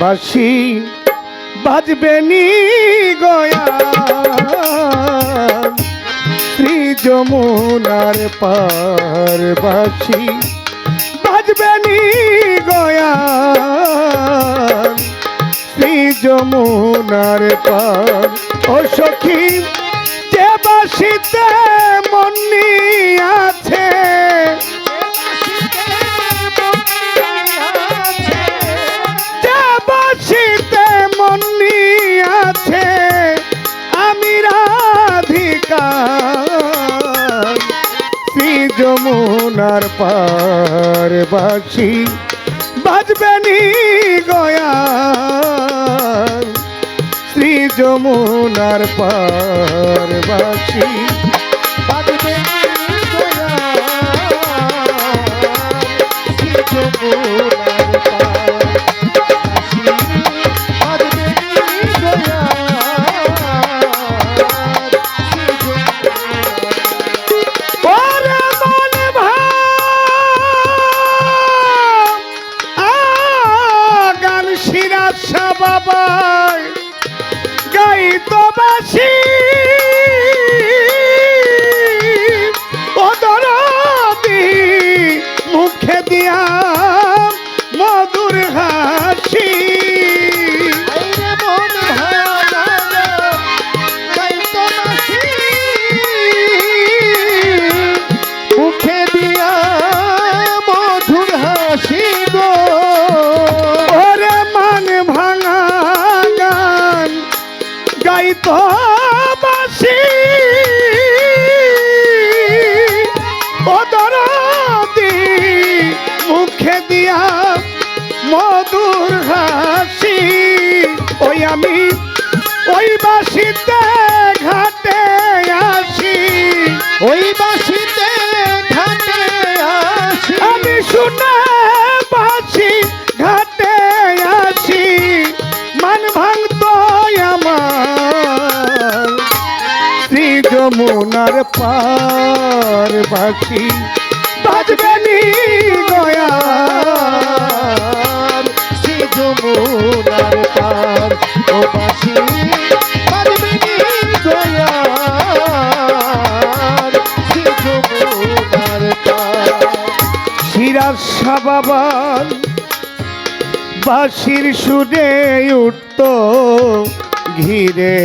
বাসি বাজবে নি গয়া। শ্রী যমুনার পার বাসি বাজবে নি গয়া। শ্রী যমুনার পার, ও সখী, যে বাসিতে আছে যমুনার পার বাসি বাজবে গয়া। শ্রী যমুনার পার বাসি বাসিতে ঘাটে আসি। ওই বাসিতে ঘাটে আসি। আমি শুনে বাসি ঘাটে আসি। মান ভাঙত আমার। শ্রী যমুনার পার বাসি বাজবে নি গয়া শ্রী যমুনার পার ও সিরাজ বাবার, বাঁশির সুরে উঠত ঘিরে।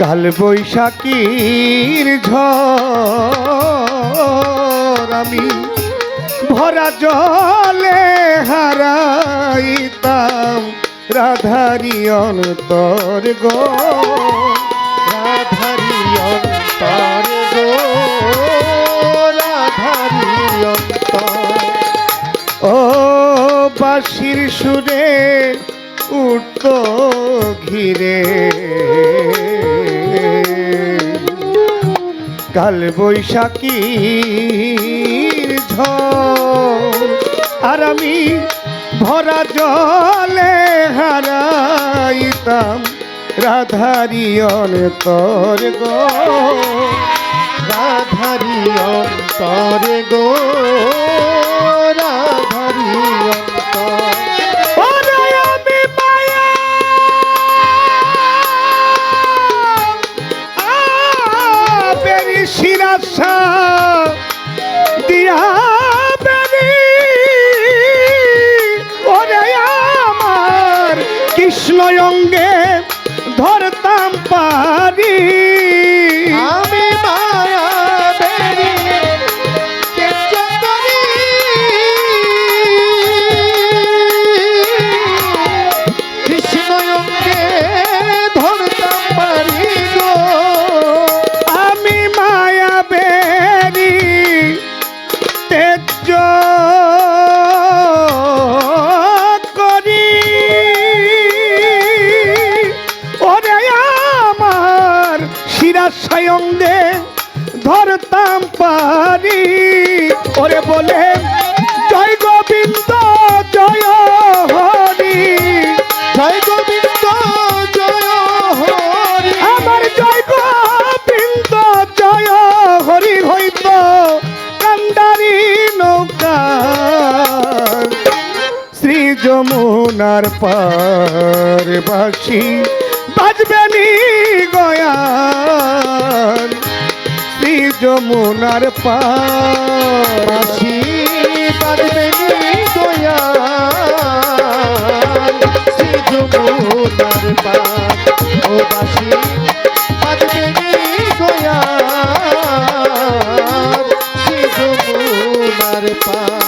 কাল বৈশাখীর ঝড় আমি ভরা জলে হারাইতাম রাধারি অন্তর গো। বাঁশির সুরে উঠত ঘিরে। কাল বৈশাখীর ঝড়, আর আমি ভরা জলে হারাইতাম রাধারি অন্তর গো, রাধারি অন্তর গো। অঙ্গে ধরতাম পারি। আমি মায়া কৃষ্ণ অঙ্গে ধরতাম পারি। বন্দে ধরতাম পারি ওরে বলে, জয় গোবিন্দ, জয় হরি। জয় গোবিন্দ, জয় হরি। আমার জয় গোবিন্দ, জয় হরি হইত কান্দারি নৌকা। শ্রী যমুনার পার বাসী বাজবে নি গয়াল শ্রী যমুনার পার বাঁশি বাজবে নি দয়াল শ্রী যমুনার পার ও বাঁশি বাজবে নি দয়াল শ্রী যমুনার পার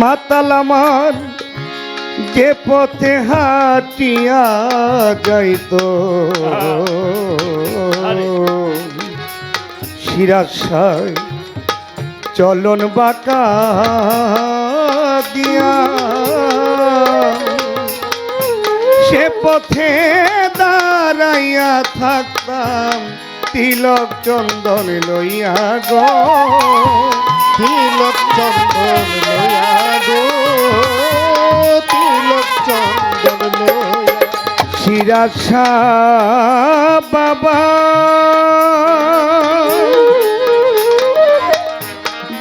মাতাল আমার যে পথে হাটিয়া যাইতো? শিরাশায় চলন বাঁকা দিয়া। সে পথে দাঁড়াইয়া থাকতাম তিলক চন্দন লইয়া গো। তিলক চন্দন বাবা।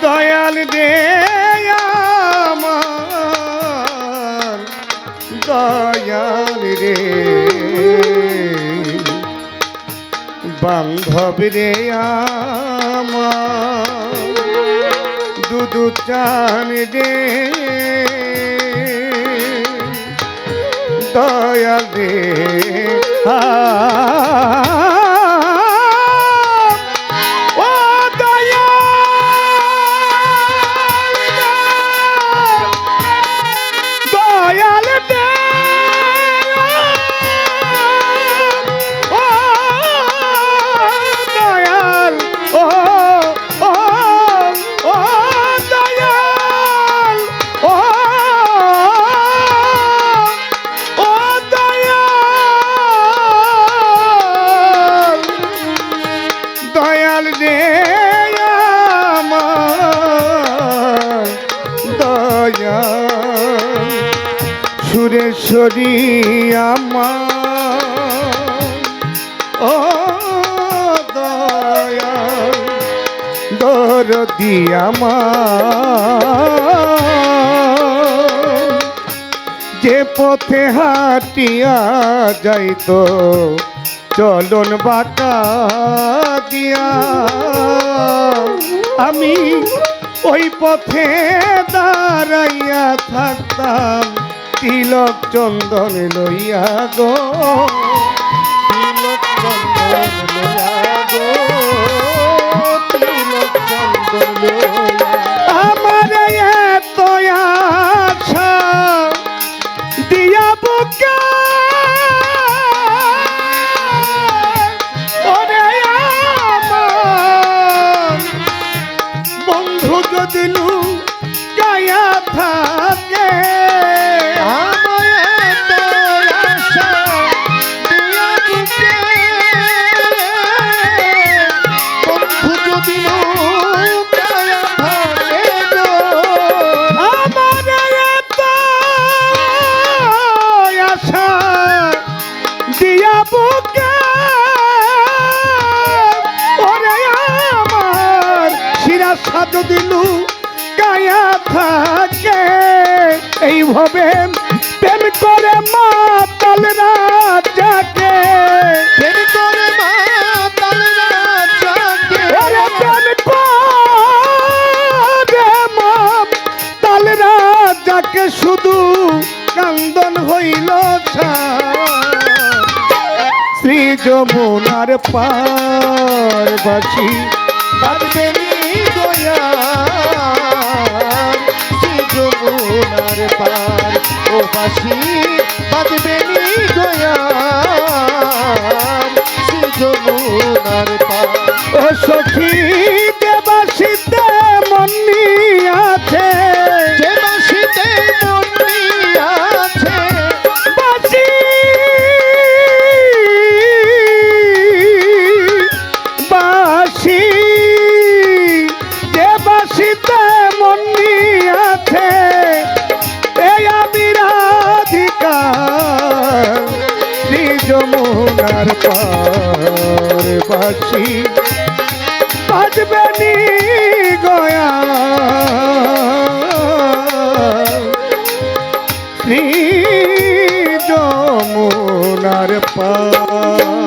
দয়াল আমার দয়াল রে। বান্ধব রে আমার দুদু চান রে দয়া দে সুরেশ্বরী আমার। ও দয়াল দরদি আমার। যে পথে হাটিয়া যাইতো চলন বাঁকা দিয়া। আমি ওই পথে দাঁড়াইয়া থাকতাম। তিলক চন্দন লইয়া গো। যদি লু গায়া থাকে। আমায় দিলু গায়া থাকে। এইভাবে প্রেম করে মাতাল রাজাকে। প্রেম করে মাতাল রাজাকে। ওরে প্রেম করে মাতাল রাজাকে শুধু কান্দন হইল শ্রী যমুনার পার বাসী শ্রী যমুনার পার ও বাসি বাজবে নি দয়া শ্রী যমুনার পার। ও সখী যমুনার পার বাসি বাজবেনি গয়া। শ্রী যমুনার পার